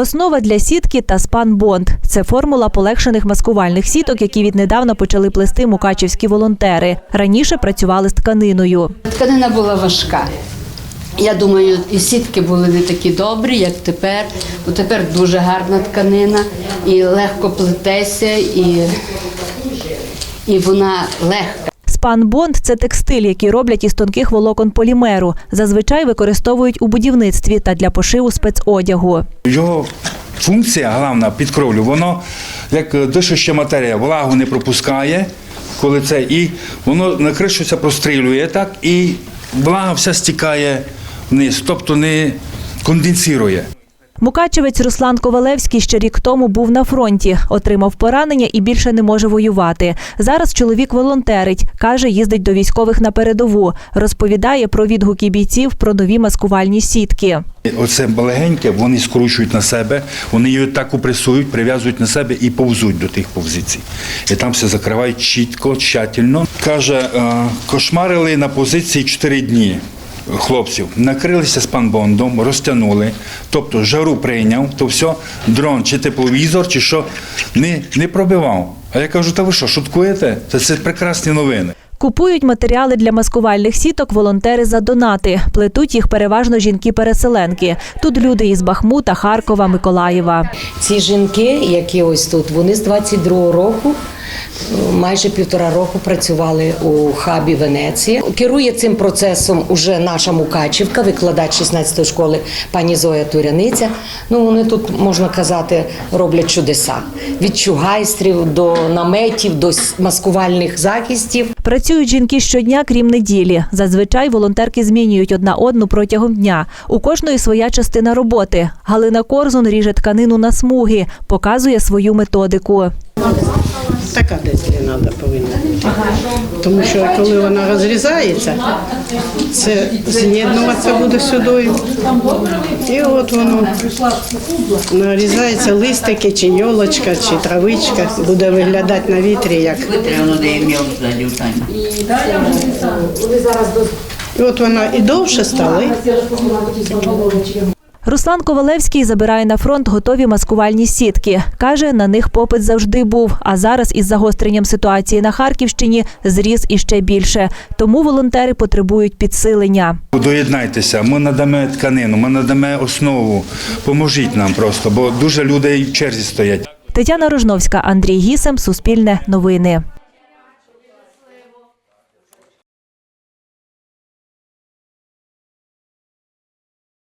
Основа для сітки та спанбонд – це формула полегшених маскувальних сіток, які віднедавна почали плести мукачівські волонтери. Раніше працювали з тканиною. Тканина була важка. Я думаю, і сітки були не такі добрі, як тепер. Бо тепер дуже гарна тканина і легко плетеся, і, і вона легка. Спанбонд – це текстиль, який роблять із тонких волокон полімеру. Зазвичай використовують у будівництві та для пошиву спецодягу. Його функція головна під кровлю, воно як дишуща матерія, влагу не пропускає, коли це, і воно на кришу прострілює так, і влага вся стікає вниз, тобто не конденсує. Мукачевець Руслан Ковалевський ще рік тому був на фронті, отримав поранення і більше не може воювати. Зараз чоловік волонтерить, каже, їздить до військових на передову. Розповідає про відгуки бійців про нові маскувальні сітки. Оце легеньке, вони скручують на себе, вони її так упресують, прив'язують на себе і повзуть до тих позицій. І там все закривають чітко, тщательно. Каже, е, кошмарили на позиції 4 дні. Хлопців накрилися спанбондом, розтягнули, тобто жару прийняв, то все, дрон чи тепловізор, чи що не, не пробивав. А я кажу, та ви що, шуткуєте? Це, це прекрасні новини. Купують матеріали для маскувальних сіток волонтери за донати. Плетуть їх переважно жінки-переселенки. Тут люди із Бахмута, Харкова, Миколаєва. Ці жінки, які ось тут, вони з 22-го року. Майже півтора року працювали у хабі Венеція. Керує цим процесом уже наша Мукачівка, викладач 16-ї школи пані Зоя Туряниця. Ну вони тут можна казати роблять чудеса від чугайстрів до наметів, до маскувальних захистів. Працюють жінки щодня, крім неділі. Зазвичай волонтерки змінюють одна одну протягом дня. У кожної своя частина роботи. Галина Корзун ріже тканину на смуги, показує свою методику. Така десь длина повинна бути. Тому що коли вона розрізається, це з'єднуватися буде сюди. І от воно нарізається листики, чи йолочка, чи травичка. Буде виглядати на вітрі як. І от вона і довше стала. Руслан Ковалевський забирає на фронт готові маскувальні сітки. Каже, на них попит завжди був, а зараз із загостренням ситуації на Харківщині зріс іще більше. Тому волонтери потребують підсилення. Доєднайтеся, ми надамо тканину, ми надамо основу. Поможіть нам просто, бо дуже людей в черзі стоять. Тетяна Рожновська, Андрій Гісем, Суспільне новини.